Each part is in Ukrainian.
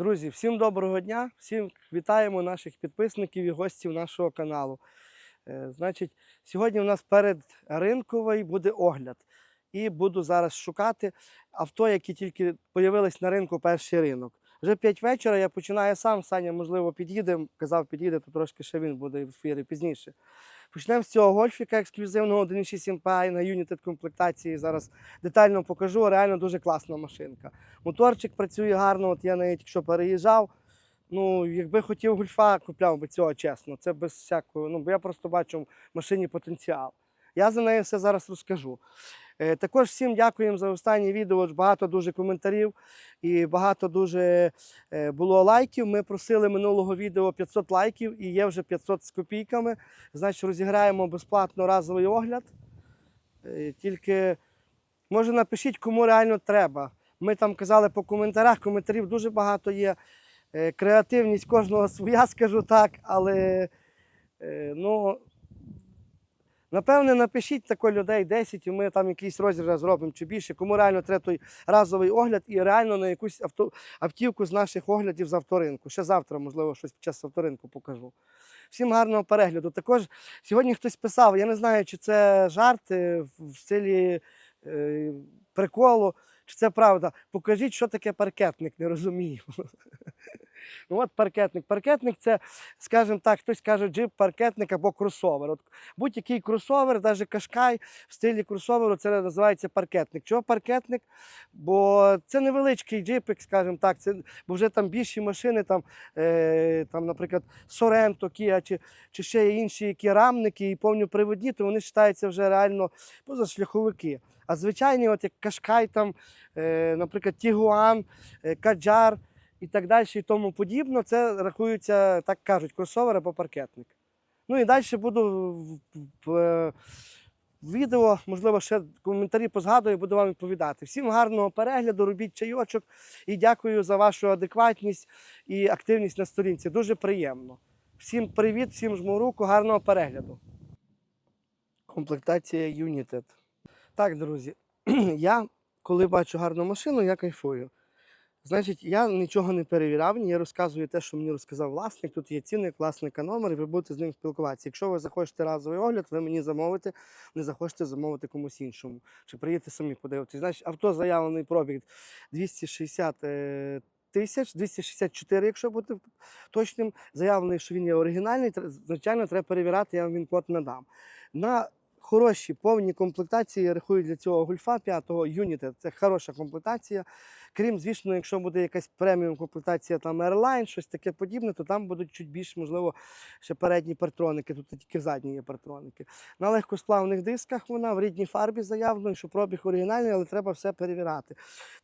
Друзі, всім доброго дня, всім вітаємо наших підписників і гостів нашого каналу. Е, Значить, сьогодні у нас перед ринковий буде огляд. І буду зараз шукати авто, які тільки з'явились на ринку перший ринок. Вже 5 вечора я починаю сам. Саня, можливо, під'їде. Казав, під'їде, то трошки ще він буде в ефірі пізніше. Почнемо з цього гольфіка ексклюзивного 1.6 MPI на United комплектації. Зараз детально покажу. Реально дуже класна машинка. Моторчик працює гарно. От я навіть якщо переїжджав. Ну, якби хотів гольфа, купляв би цього чесно. Це без всякого. Ну, бо я просто бачу в машині потенціал. Я за нею все зараз розкажу. Е, Також всім дякуємо за останнє відео. Багато дуже коментарів і багато дуже е, було лайків. Ми просили минулого відео 500 лайків і є вже 500 з копійками. Значить, розіграємо безплатно разовий огляд. Е, Тільки може напишіть, кому реально треба. Ми там казали по коментарях, коментарів дуже багато є. Креативність кожного своя, скажу так, але ну, напевне, напишіть тако людей 10, і ми там якийсь розіграш зробимо чи більше. Кому реально треба той разовий огляд і реально на якусь авто, автівку з наших оглядів з авторинку. Ще завтра, можливо, щось під час авторинку покажу. Всім гарного перегляду. Також сьогодні хтось писав, я не знаю, чи це жарт е, в стилі е, приколу, чи це правда. Покажіть, що таке паркетник, не розумію. Ну от паркетник. Паркетник це, скажімо так, хтось каже джип, паркетник або кросовер. От будь-який кросовер, навіть кашкай в стилі кросоверу, це називається паркетник. Чого паркетник? Бо це невеличкий джипик, скажімо так, це, бо вже там більші машини, там, е, там наприклад, Sorento, Kia чи, чи ще інші які рамники і повноприводні, то вони вважаються вже реально позашляховики. А звичайні, от як Кашкай, там, е, наприклад, Тігуан, е, Каджар і так далі, і тому подібно, це рахується, так кажуть, кросовер або паркетник. Ну і далі буду в, е, відео, можливо, ще коментарі позгадую, буду вам відповідати. Всім гарного перегляду, робіть чайочок і дякую за вашу адекватність і активність на сторінці. Дуже приємно. Всім привіт, всім жму руку, гарного перегляду. Комплектація United. Так, друзі, я коли бачу гарну машину, я кайфую. Значить, я нічого не перевіряв, ні, я розказую те, що мені розказав власник. Тут є цінник, власника номер, і ви будете з ним спілкуватися. Якщо ви захочете разовий огляд, ви мені замовите, не захочете замовити комусь іншому. Чи приїдете самі подивитися. Значить, авто заявлений пробіг 260 е, тисяч, 264, якщо бути точним. Заявлений, що він є оригінальний. Звичайно, треба перевіряти, я вам він код надам. На хороші повні комплектації я рахую для цього гольфа 5-го United. Це хороша комплектація. Крім, звісно, якщо буде якась преміум комплектація там Airline, щось таке подібне, то там будуть чуть більш, можливо, ще передні партроники, тут тільки задні є партроники. На легкосплавних дисках вона в рідній фарбі заявлено, що пробіг оригінальний, але треба все перевіряти.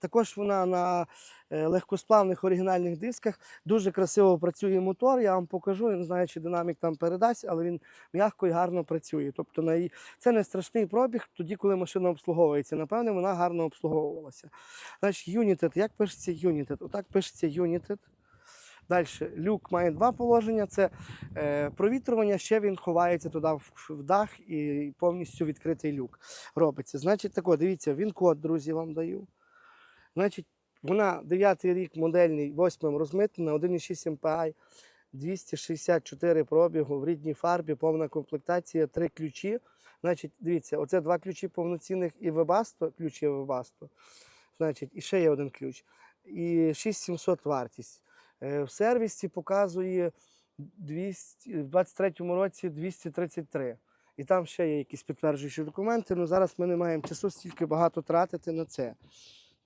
Також вона на легкосплавних оригінальних дисках дуже красиво працює мотор. Я вам покажу. Я не знаю, чи динамік там передасть, але він м'яко і гарно працює. Тобто це не страшний пробіг тоді, коли машина обслуговується. Напевне, вона гарно обслуговувалася. Значить, United. Як пишеться United? Отак пишеться United. Далі, люк має два положення: це е, провітрювання, ще він ховається туди в, в дах і повністю відкритий люк робиться. Значить, тако, дивіться, він код, друзі, вам даю. Значить, вона 9 рік модельний, 8 розмитнена, 1,6 MPI, 264 пробігу в рідній фарбі, повна комплектація, три ключі. Значить, дивіться, оце два ключі повноцінних і Webasto, ключ є Webasto. Значить, і ще є один ключ. І 6700 вартість. Е, В сервісі показує 200, в 23-му році 233. І там ще є якісь підтверджуючі документи. але зараз ми не маємо часу стільки багато тратити на це.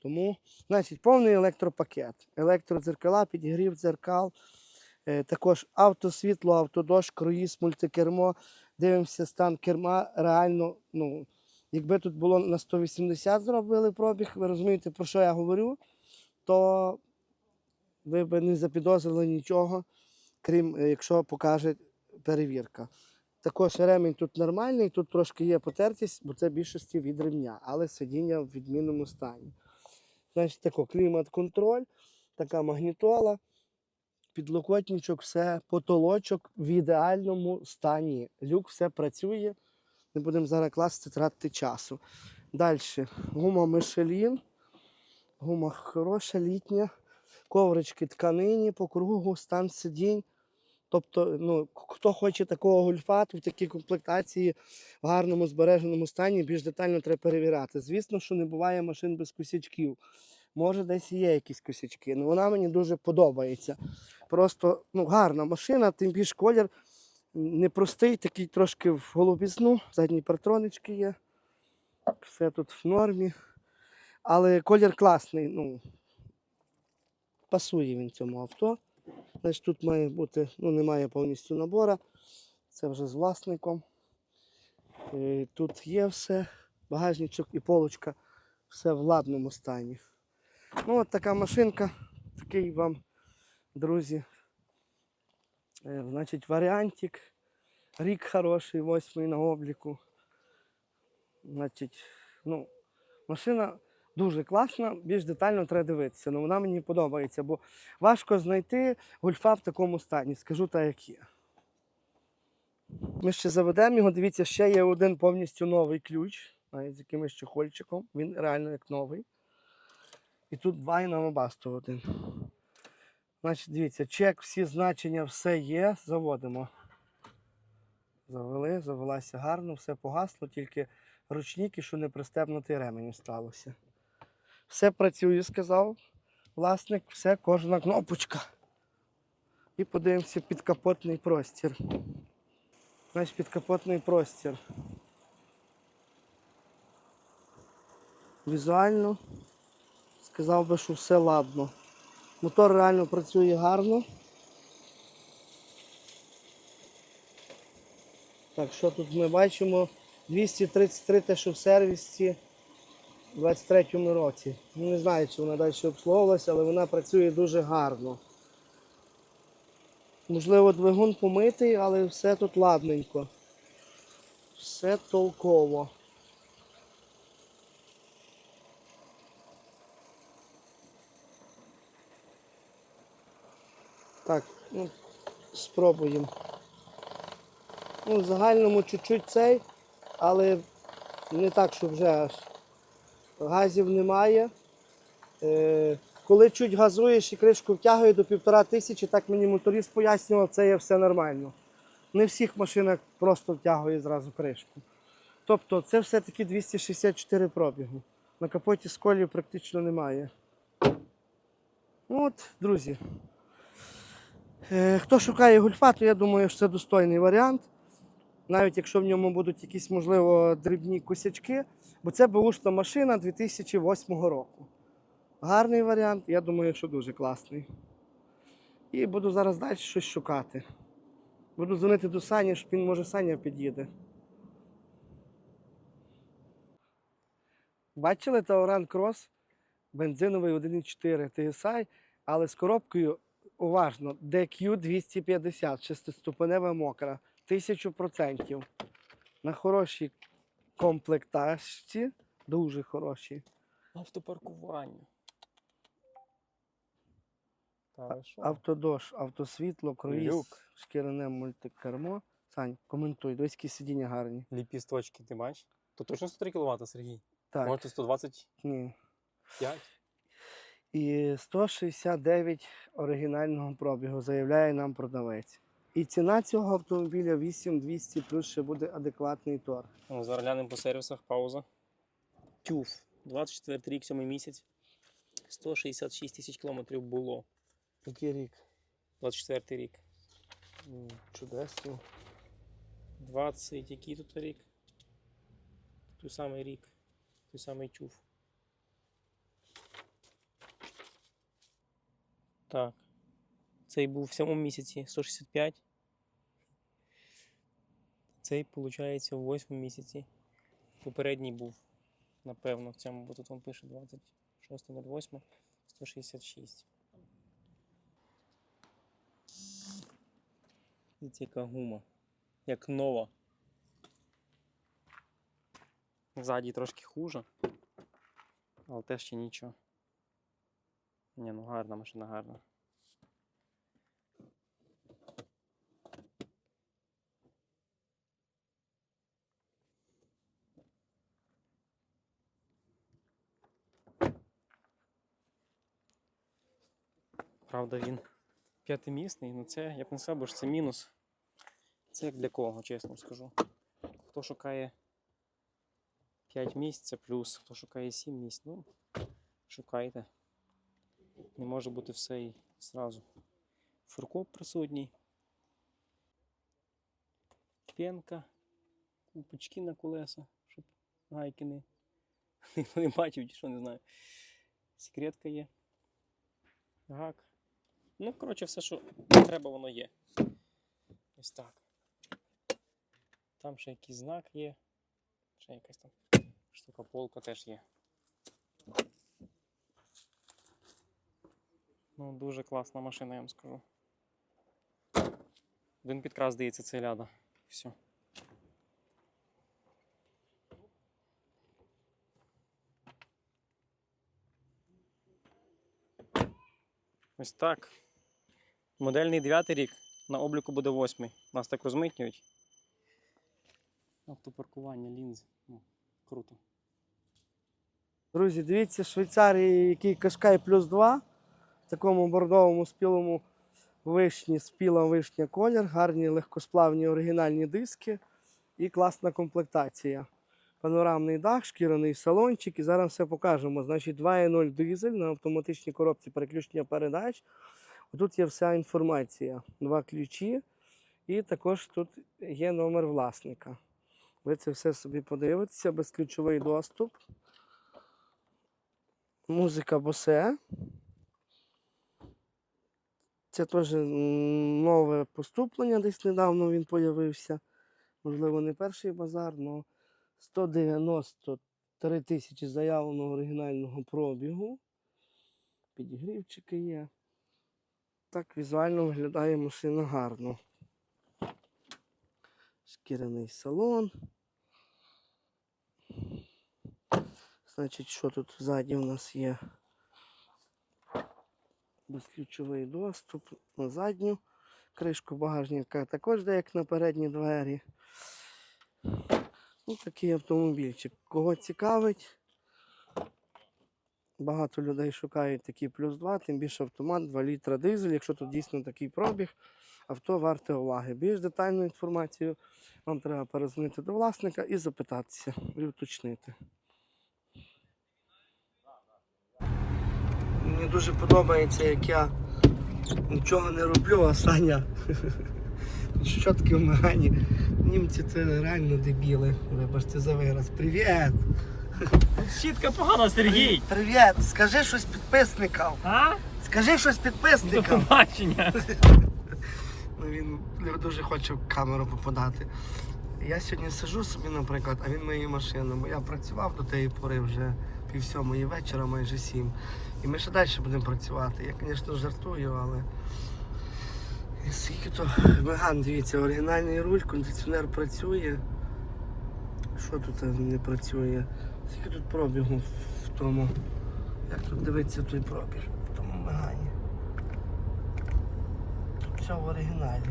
Тому, значить, повний електропакет. Електродзеркала, підігрів дзеркал, е, також автосвітло, автодощ, круїз, мультикермо. Дивимося стан керма. Реально, ну, якби тут було на 180 зробили пробіг, ви розумієте, про що я говорю, то ви б не запідозрили нічого, крім е, якщо покаже перевірка. Також ремінь тут нормальний, тут трошки є потертість, бо це більшості від ремня, але сидіння в відмінному стані. Значить, тако, клімат-контроль, така магнітола, підлокотничок, все, потолочок в ідеальному стані. Люк все працює. Не будемо зараз класти, тратити часу. Далі гума Мишелін. Гума хороша, літня. коврички тканині по кругу, стан сидінь. Тобто, ну, хто хоче такого гольфату в такій комплектації в гарному збереженому стані, більш детально треба перевіряти. Звісно, що не буває машин без косячків. Може, десь є якісь косячки. але вона мені дуже подобається. Просто ну, гарна машина, тим більш колір непростий, такий трошки в голубізну. Задні партронички є. Все тут в нормі. Але колір класний. Ну, пасує він цьому авто. Значить, тут має бути, ну, немає повністю набора. Це вже з власником. Е, Тут є все, багажничок і полочка, все в ладному стані. Ну, от така машинка, такий вам, друзі. е, Значить, варіантик. Рік хороший, восьмий на обліку. Значить, ну, машина дуже класна, більш детально треба дивитися. Ну, вона мені подобається, бо важко знайти гольфа в такому стані, скажу так, як є. Ми ще заведемо його, дивіться, ще є один повністю новий ключ, навіть з якимось чехольчиком. Він реально як новий. І тут два і намобасту один. Значить, дивіться, чек, всі значення, все є. Заводимо. Завели, завелася гарно, все погасло, тільки ручники, що не пристебнутий ремень сталося. Все працює, сказав власник, все, кожна кнопочка. І подивимося підкапотний простір. Значить, підкапотний простір. Візуально сказав би, що все ладно. Мотор реально працює гарно. Так, що тут ми бачимо? 233 те, що в сервісі у 23-му році. Ну, Не знаю, чи вона далі обслуговувалася, але вона працює дуже гарно. Можливо, двигун помитий, але все тут ладненько. Все толково. Так, ну, спробуємо. Ну, в загальному чуть-чуть цей, але не так, що вже аж газів немає. Е, коли чуть газуєш і кришку втягує до півтора тисячі, так мені моторист пояснював, це є все нормально. Не всіх машинах просто втягує зразу кришку. Тобто це все-таки 264 пробігу. На капоті сколів практично немає. От, друзі. Е, хто шукає гольфа, то я думаю, що це достойний варіант. Навіть якщо в ньому будуть якісь, можливо, дрібні косячки, бо це бушна машина 2008 року. Гарний варіант, я думаю, що дуже класний. І буду зараз далі щось шукати. Буду дзвонити до Сані, щоб він, може, Саня під'їде. Бачили Тауран Крос? Бензиновий 1,4 TSI, але з коробкою уважно, DQ 250, шестиступенева мокра, 1000%. На хорошій комплектації, дуже хороші. Автопаркування. Та? Автодош, автосвітло, круїз, Люк. шкіряне мультикермо. Сань, коментуй, дивись, які сидіння гарні. Ліпісточки ти бачиш? То точно 103 кВт, Сергій? Так, Може 125? ні. І 169 оригінального пробігу, заявляє нам продавець. І ціна цього автомобіля 8200 плюс ще буде адекватний торг. Ну, зараз глянемо по сервісах, пауза. Тюф. 24 рік, 7 місяць. 166 тисяч кілометрів було. Який рік? 24 рік. Чудесно. 20, який тут рік? Той самий рік. Той самий тюф. Так. Цей був в 7 місяці 165. Цей, виходить, у 8 місяці. Попередній був, напевно, в цьому, бо тут вам пише 26.08, 166. Дивіться, яка гума. Як нова. Ззаді трошки хуже. Але теж ще нічого. Ні, ну гарна машина, гарна. Правда, він п'ятимісний, ну це, я б не сказав, бо ж це мінус. Це як для кого, чесно скажу. Хто шукає 5 місць, це плюс. Хто шукає 7 місць, ну, шукайте. Не може бути все і зразу. Фуркоп присутній. Пенка. Купочки на колеса, щоб гайки не, не бачив, чи що не знаю. Секретка є. Гак. Ну, коротше, все, що треба, воно є. Ось так. Там ще якийсь знак є. Ще якась там штука полка теж є. Ну, дуже класна машина, я вам скажу. Один підкрас, здається, це ляда. Все. Ось так. Модельний 9 рік. На обліку буде 8. Нас так розмитнюють. Автопаркування, лінзи. Ну, круто. Друзі, дивіться, в Швейцарії який Кашкай плюс 2. В такому бордовому спілому вишні, спіла вишня колір, гарні легкосплавні оригінальні диски і класна комплектація. Панорамний дах, шкіряний салончик. І зараз все покажемо. Значить, 2.0 дизель на автоматичній коробці переключення передач. Тут є вся інформація. Два ключі. І також тут є номер власника. Ви це все собі подивитеся, безключовий доступ. Музика босе. Це теж нове поступлення, десь недавно він появився. Можливо, не перший базар, але 193 тисячі заявленого оригінального пробігу. Підігрівчики є. Так візуально виглядає машина гарно. Шкіряний салон. Значить, що тут ззаді у нас є? Безключовий доступ на задню кришку багажника також де як на передні двері. Ну, такий автомобільчик. Кого цікавить? Багато людей шукають такий плюс 2, тим більше автомат, 2 літра дизель. Якщо тут дійсно такий пробіг, авто варте уваги. Більш детальну інформацію вам треба перезвонити до власника і запитатися, і уточнити. Мені дуже подобається, як я нічого не роблю, а Саня щотки в Магані. Німці це реально дебіли. Вибачте за вираз. Привіт! Щітка погана, Сергій! Привіт! Скажи щось підписникам. А? Скажи щось До підписникам. побачення! Ну, він дуже хоче в камеру попадати. Я сьогодні сижу собі, наприклад, а він моєю машиною. Бо я працював до тієї пори вже пів сьомої вечора, майже сім. І ми ще далі будемо працювати. Я, звісно, жартую, але. І Скільки то Меган, дивіться, оригінальний руль, кондиціонер працює. Що тут не працює? Скільки тут пробігу в тому? Як тут дивиться той пробіг в тому Мегані? Тут все в оригіналі.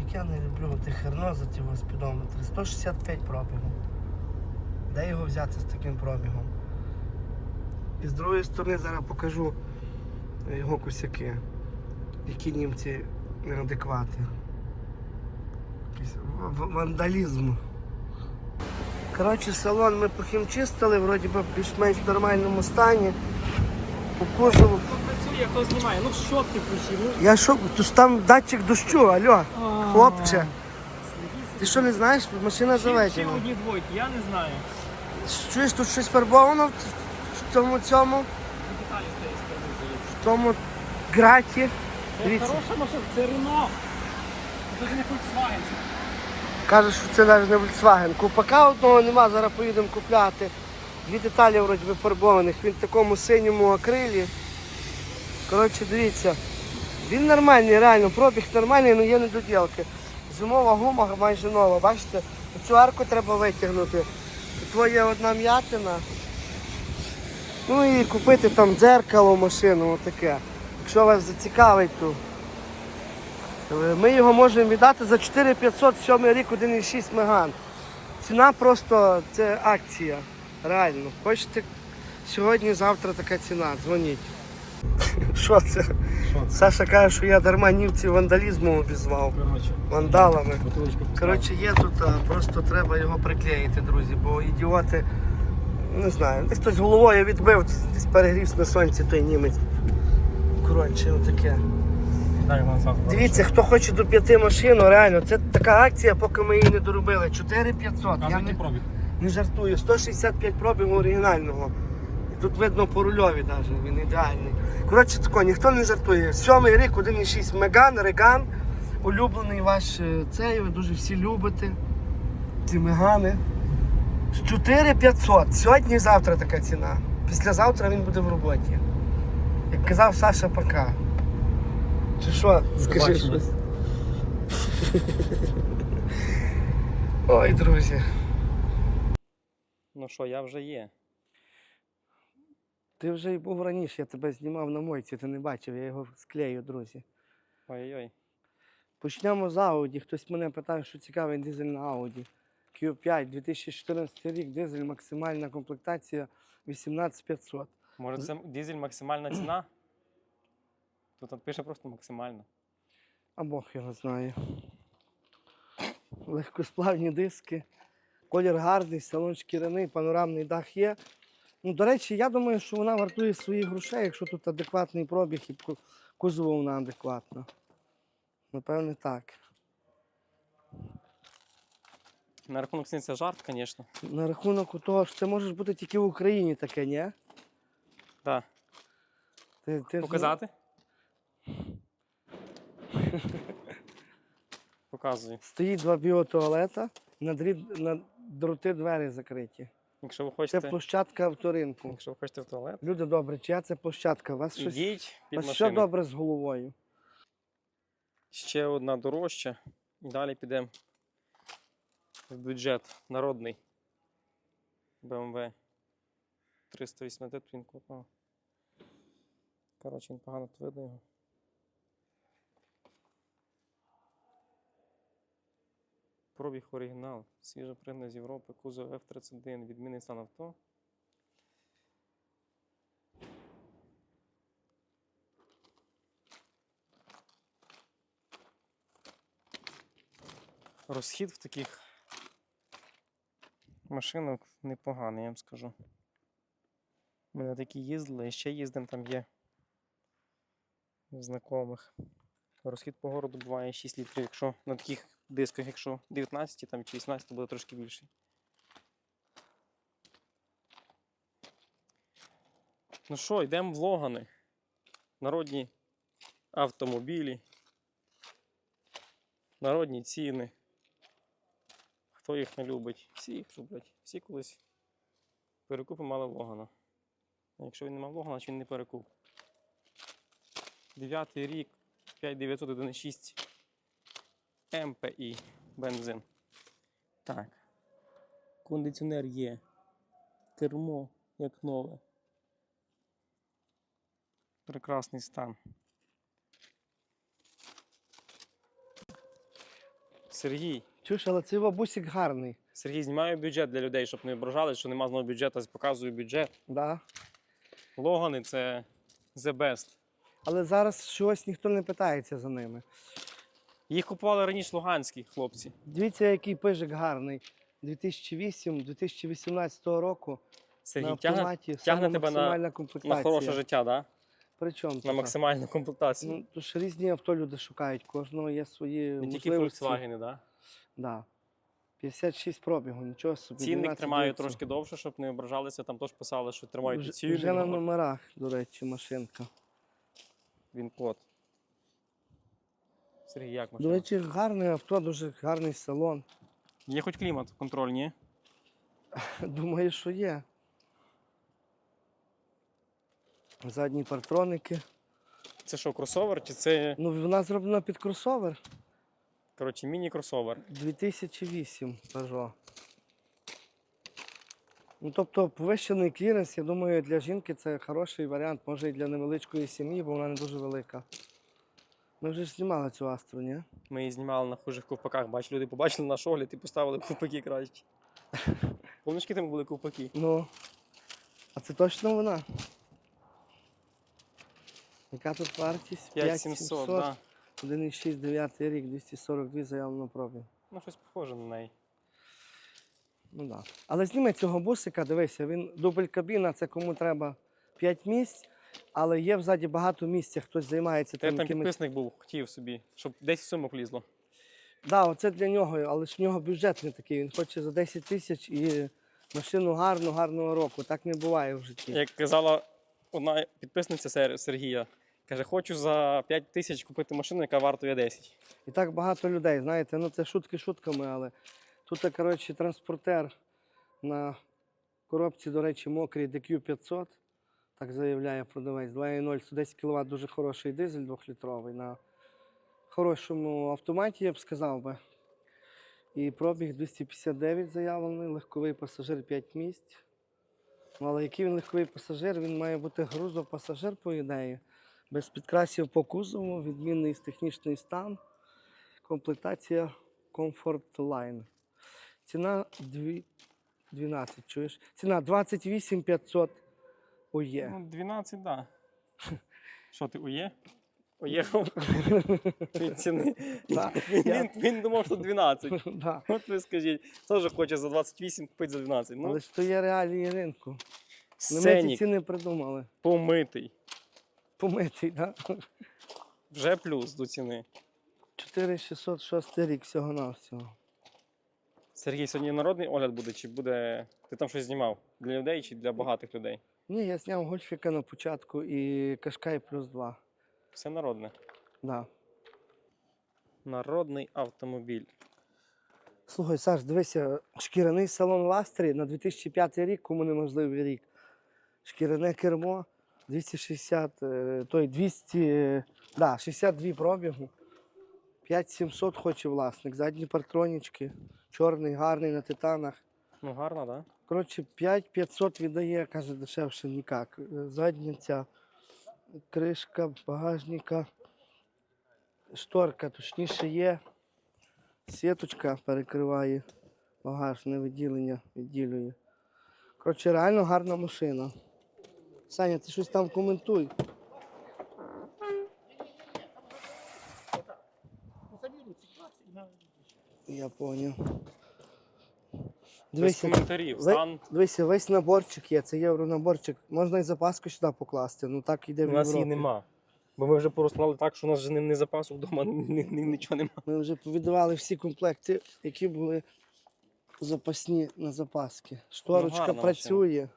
Як я не люблю тих херно за ті спідометри. 165 пробігу. Де його взяти з таким пробігом? І з другої сторони зараз покажу його косяки. Які німці неадеквати. Якийсь вандалізм. Коротше, салон ми похімчистили, вроді би в більш-менш нормальному стані. По. Хто працює, хто знімає? Ну, щотки включив. Ну, Я що, то ж там датчик дощу, алло, хлопче. Ти що не знаєш? Машина Чи, одні двойки, я не знаю. Чуєш, тут щось фарбовано в в тому цьому, Деталі в тому граті. Це Дивіться. хороша машина, це Рено. Це ж не Volkswagen. Каже, що це навіть не Volkswagen. Купака одного нема, зараз поїдемо купляти. Дві деталі вроді би фарбованих. Він в такому синьому акрилі. Коротше, дивіться. Він нормальний, реально, пробіг нормальний, але є недоділки. Зимова гума майже нова, бачите? Цю арку треба витягнути. Тут є одна м'ятина. Ну і купити там дзеркало, машину, отаке. Якщо вас зацікавить, то Ми його можемо віддати за 4500 7 рік 1,6 Меган. Ціна просто це акція. Реально. Хочете сьогодні, завтра така ціна. Дзвоніть. Що це? Саша каже, що я дарма німців вандалізмом обізвав. Вандалами. Коротше, є тут, а, просто треба його приклеїти, друзі, бо ідіоти, не знаю, десь хтось головою відбив, десь перегрівся на сонці той німець. Коротше, отаке. Так. Дивіться, хто хоче до п'яти машину, реально, це така акція, поки ми її не доробили. 4500. Я не, пробіг. не жартую. 165 пробігу оригінального. І тут видно по рульові навіть, він ідеальний. Коротше, тако, ніхто не жартує. Сьомий рік, 1,6 Меган, Реган. Улюблений ваш е, цей, ви дуже всі любите. Ці Мегани. 4500. Сьогодні і завтра така ціна. Післязавтра він буде в роботі. Як казав Саша, пока. Чи що? Скажи побачення. щось. Ой, друзі. Ну що, я вже є. Ти вже й був раніше, я тебе знімав на мойці, ти не бачив, я його склею, друзі. Ой-ой. Почнемо з Audi. Хтось мене питає, що цікавий дизель на Audi. Q5, 2014 рік, дизель, максимальна комплектація 18500. Може це дизель максимальна ціна? От пише просто максимально. А Бог його знає. Легкосплавні диски. Колір гарний, салон шкіряний, панорамний дах є. Ну, до речі, я думаю, що вона вартує своїх грошей, якщо тут адекватний пробіг і ку- кузова вона адекватна. Напевне, так. На рахунок ціни це жарт, звісно. На рахунок того, що це може бути тільки в Україні таке, ні? Так. Ти, ти ж Показати? Показую. Стоїть два біотуалета, на, дріб... на дроти двері закриті. Якщо ви Це хочете, площадка авторинку. якщо ви хочете в туалет, Люди добре, чия це площадка? У вас щось ідіть у під вас що машину. добре з головою? Ще одна дорожча. І далі підемо в бюджет народний. BMW 380 Twin Coupe. Коротше, він погано тут видно його. Пробіг оригінал. Свіжа пригна з Європи, кузов F31, відмінний стан авто. Розхід в таких машинок непоганий, я вам скажу. Ми на такі їздили, і ще їздимо, там є знайомих. Розхід по городу буває 6 літрів, якщо на таких дисках, якщо 19 там, чи 18, то буде трошки більший. Ну що, йдемо в Логани. Народні автомобілі. Народні ціни. Хто їх не любить? Всі їх люблять. Всі колись перекупи мали Логана. А якщо він не мав Логана, то він не перекуп. Дев'ятий рік, 5901,6 МПІ бензин. Так. Кондиціонер є. Кермо як нове. Прекрасний стан. Сергій, Чуєш, але цей бабусик гарний. Сергій, знімаю бюджет для людей, щоб не ображали, що нема знову бюджету, показую бюджет. Да. Логани це the best. Але зараз щось ніхто не питається за ними. Їх купували раніше луганські хлопці. Дивіться, який пижик гарний. 2008-2018 року Сергій на тягне, автоматі тягне саме тебе на- максимальна комплектація. на хороше життя, да? Причому на максимальну комплектацію. Ну, то ж різні авто люди шукають, кожного є свої Не тільки можливості. Volkswagen, да? Да. 56 пробігу, нічого собі. Цінник 12 тримаю дивиться. трошки довше, щоб не ображалися. Там теж писали, що тримають Вже, вже на номерах, до речі, машинка. Він код. Сергій, як До машина? речі, гарне авто, дуже гарний салон. Є хоч клімат, контроль, ні? Думаю, що є. Задні партроники. Це що, кросовер? Чи це, Ну, вона зроблена під кросовер. коротше, міні-кросовер? 2008 Peugeot. Ну, тобто повищений кліренс, я думаю, для жінки це хороший варіант, може і для невеличкої сім'ї, бо вона не дуже велика. Ми вже ж знімали цю астру, ні? Ми її знімали на хужих ковпаках. Бач, люди побачили наш огляд і поставили ковпаки кращі. Помниш, які там були ковпаки? Ну. А це точно вона? Яка тут вартість? 5700, да. 1,6, 9 рік, 242 заявлено пробі. Ну, щось похоже на неї. Ну да. Але зніми цього бусика, дивися, він дубль кабіна, це кому треба 5 місць, але є взаді багато місця, хтось займається Та я там там підписник був, хотів собі, щоб 10 сумок влізло. Да, оце для нього, але ж в нього бюджет не такий. Він хоче за 10 тисяч і машину гарну, гарного року. Так не буває в житті. Як казала одна підписниця Сер- Сергія, каже, хочу за 5 тисяч купити машину, яка вартує 10. І так багато людей, знаєте, ну це шутки шутками, але тут, коротше, транспортер на коробці, до речі, мокрий DQ500, так заявляє продавець. 2.0, 110 кВт, дуже хороший дизель 2-літровий. На хорошому автоматі, я б сказав би. І пробіг 259 заявлений, легковий пасажир 5 місць. Ну, Але який він легковий пасажир, він має бути грузопасажир, по ідеї, без підкрасів по кузову, відмінний технічний стан. Комплектація Comfort Line. Ціна 12, чуєш? Ціна 28 500 ОЄ. Ну, 12, так. Да. Що ти ує? Уїхав від ціни. Да, Він, я- він, він думав, що 12. да. От ви скажіть, теж хоче за 28 купити за 12. Ну, Але ж то є реалії ринку. Не ми ці сценік, ціни придумали. помитий. Помитий, так? Да? Вже плюс до ціни. 4606 рік всього на всього. Сергій, сьогодні народний огляд буде, чи буде. Ти там щось знімав? Для людей чи для багатих людей? Ні, я зняв гольфіка на початку і Кашкай плюс 2. Все народне. Да. Народний автомобіль. Слухай, Саш, дивися, шкіряний салон в Астрі на 2005 рік, кому неможливий рік. Шкіряне кермо 260, е, той 200, е, да, 62 пробігу. 5700 хоче власник, задні партронічки, чорний, гарний на титанах. Ну, гарно, так? Да? Коротше, 5500 віддає, каже, дешевше ніяк. Е, Задня ця кришка багажника, шторка, точніше є. Сіточка перекриває багажне відділення, відділює. Коротше, реально гарна машина. Саня, ти щось там коментуй. Я поняв. Без Дивися, коментарів. ви- Стан. Дивися, весь наборчик є, це євронаборчик. Можна і запаску сюди покласти, ну так іде в У нас її Європі. нема. Бо ми вже порозклали так, що у нас вже не, не запасу вдома, ні, ні, нічого нема. Ми вже повідавали всі комплекти, які були запасні на запаски. Шторочка Ну, гарна працює.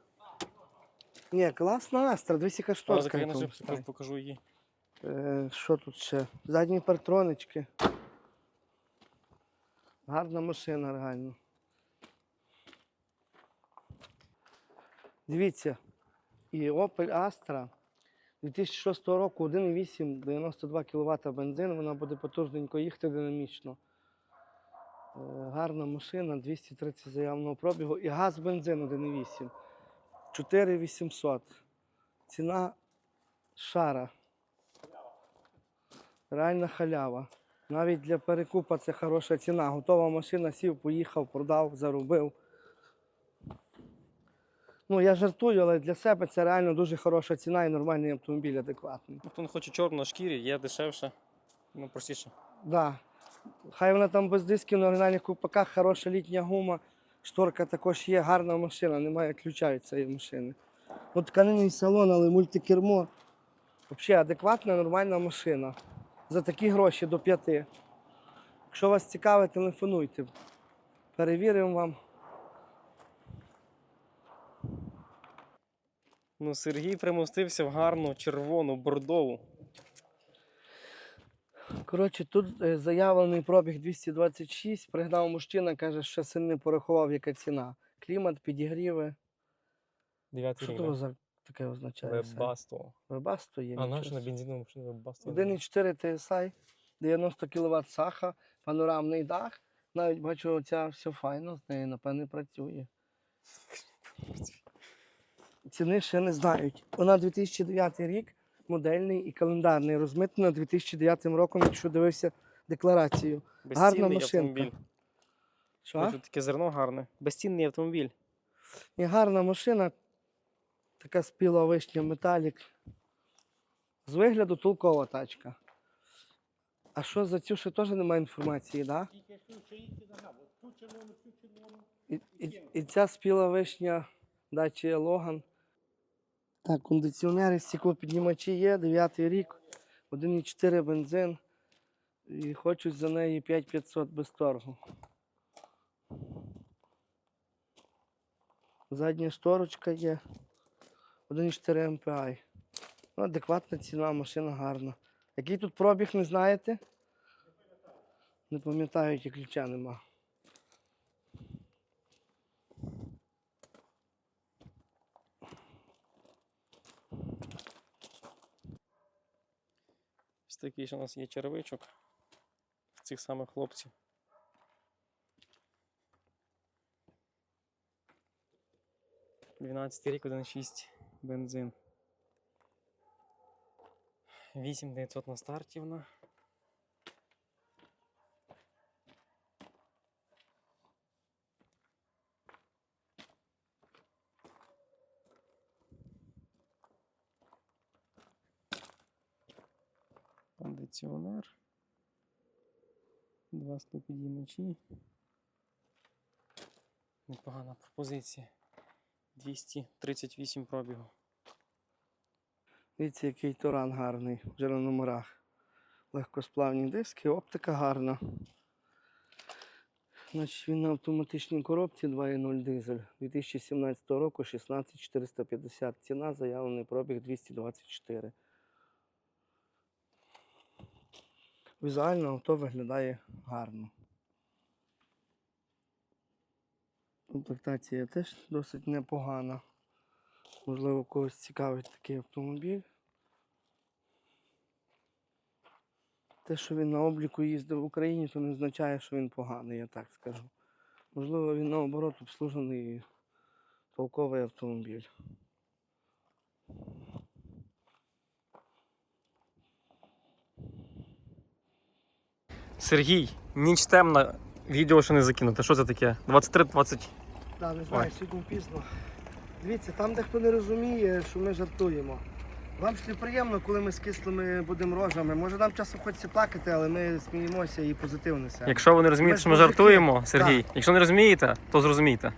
Ні, класна Астра, дивись, яка шторка. я яка на вам покажу, її. Е, Що тут ще? Задні партронички. Гарна машина реально. Дивіться, і Opel Astra 2006 року 1,8 92 кВт бензин, вона буде потужненько їхати динамічно. Е, Гарна машина, 230 заявного пробігу і газ бензин 1,8. 4800. Ціна шара. Реальна халява. Навіть для перекупа це хороша ціна. Готова машина, сів, поїхав, продав, заробив. Ну, я жартую, але для себе це реально дуже хороша ціна і нормальний автомобіль, адекватний. Ну, Хто не хоче чорну на шкірі, є дешевше, ну простіше. Да. Хай вона там без дисків на оригінальних купаках, хороша літня гума. Шторка також є, гарна машина, немає ключа від цієї машини. От тканинний салон, але мультикермо. Взагалі адекватна, нормальна машина. За такі гроші до п'яти. Якщо вас цікавить, телефонуйте. Перевіримо вам. Ну, Сергій примостився в гарну червону бордову. Коротше, тут е, заявлений пробіг 226. Пригнав мужчина, каже, що син не порахував, яка ціна. Клімат, підігріви. Дев'ятий Що то за таке означає? Вебасто. Вебасто є. А наш на собі. бензинову машину Вебасто. 1,4 TSI, 90 кВт саха, панорамний дах. Навіть бачу, оця все файно з нею, напевне, працює. Ціни ще не знають. Вона 2009 рік, модельний і календарний, розмитнена 2009 роком, якщо дивився декларацію. Безцінний машинка. автомобіль. Що? Тут таке зерно гарне. Безцінний автомобіль. І гарна машина, така спіла вишня металік. З вигляду толкова тачка. А що за цю ще теж немає інформації, так? Да? І, і, і ця спіла вишня дачі Логан. Так, кондиціонери, стеклопіднімачі є, 9 рік, 1,4 бензин. І хочуть за неї 5500 без торгу. Задня шторочка є. 1,4 MPI. Ну, адекватна ціна, машина гарна. Який тут пробіг, не знаєте? Не пам'ятаю, які ключа нема. Такий ж у нас є червичок в цих самих хлопців. Дванадцятий рік 1.6 бензин. 8900 на старті вона. Кондиціонер. Два стопідіймачі. Непогана пропозиція. 238 пробігу. Дивіться, який туран гарний, вже на номерах. Легкосплавні диски, оптика гарна. Значить, він на автоматичній коробці 2.0 дизель 2017 року 16450. Ціна заявлений пробіг 224. Візуально авто виглядає гарно. Комплектація теж досить непогана. Можливо, когось цікавить такий автомобіль. Те, що він на обліку їздив в Україні, то не означає, що він поганий, я так скажу. Можливо, він наоборот обслужений толковий автомобіль. Сергій, ніч темна, відео ще не закинуте. Що це таке? 23-20. Так, не знаю, сьогодні пізно. Дивіться, там дехто не розуміє, що ми жартуємо. Вам ж не приємно, коли ми з кислими будемо рожами. Може нам часом хочеться плакати, але ми сміємося і позитив несемо. Якщо ви не розумієте, що ми мужики. жартуємо, Сергій, якщо не розумієте, то зрозумійте.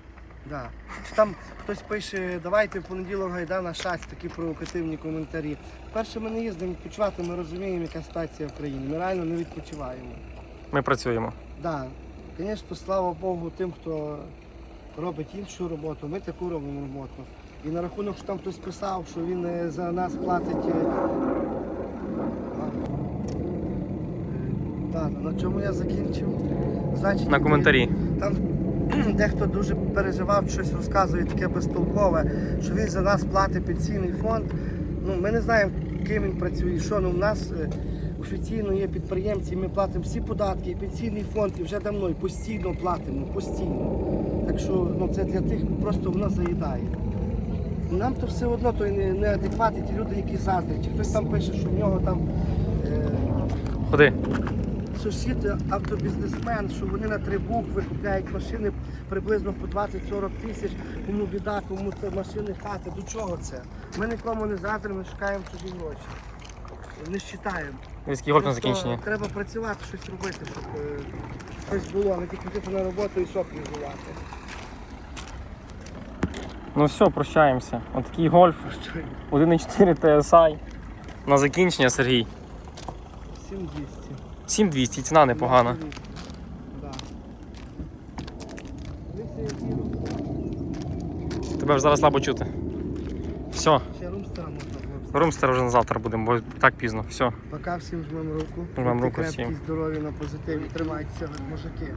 Да. Чи там хтось пише, давайте в понеділок гайда на шаць, такі провокативні коментарі. Перше, ми не їздимо відпочивати, ми розуміємо, яка ситуація в країні. Ми реально не відпочиваємо. Ми працюємо. Да. Звісно, слава Богу, тим, хто робить іншу роботу, ми таку робимо роботу. І на рахунок, що там хтось писав, що він е, за нас платить. е, е, на чому я закінчив? Значить, На коментарі. там дехто дуже переживав, щось розказує таке безтолкове, що він за нас платить пенсійний фонд. Ну, ми не знаємо, ким він працює, що ну, у нас офіційно є підприємці, ми платимо всі податки, і пенсійний фонд, і вже давно, і постійно платимо, постійно. Так що ну, це для тих просто воно заїдає. Нам то все одно то не, неадекватні ті люди, які заздрять. Чи хтось там пише, що в нього там. Е, Ходи. сусід автобізнесмен, що вони на три букви купляють машини приблизно по 20-40 тисяч, кому біда, кому це машини хати. До чого це? Ми нікому не заздримо, ми шукаємо чужі гроші. Не щитаємо. Гольф на Просто закінчення. Треба працювати, щось робити, щоб е, щось було, не тільки піти на роботу і соплі жувати. Ну все, прощаємося. Отакий гольф. 1.4 TSI. На закінчення, Сергій. 7200. 7200, ціна непогана. Да. Дивіться, рум- Тебе вже зараз слабо чути. Все, Ще румстера можна. Румстер вже на завтра будемо, бо так пізно. Все. Пока всім жмемо руку. Жмемо руку крепкі, всім. здорові на позитиві. Тримайтеся, мужики.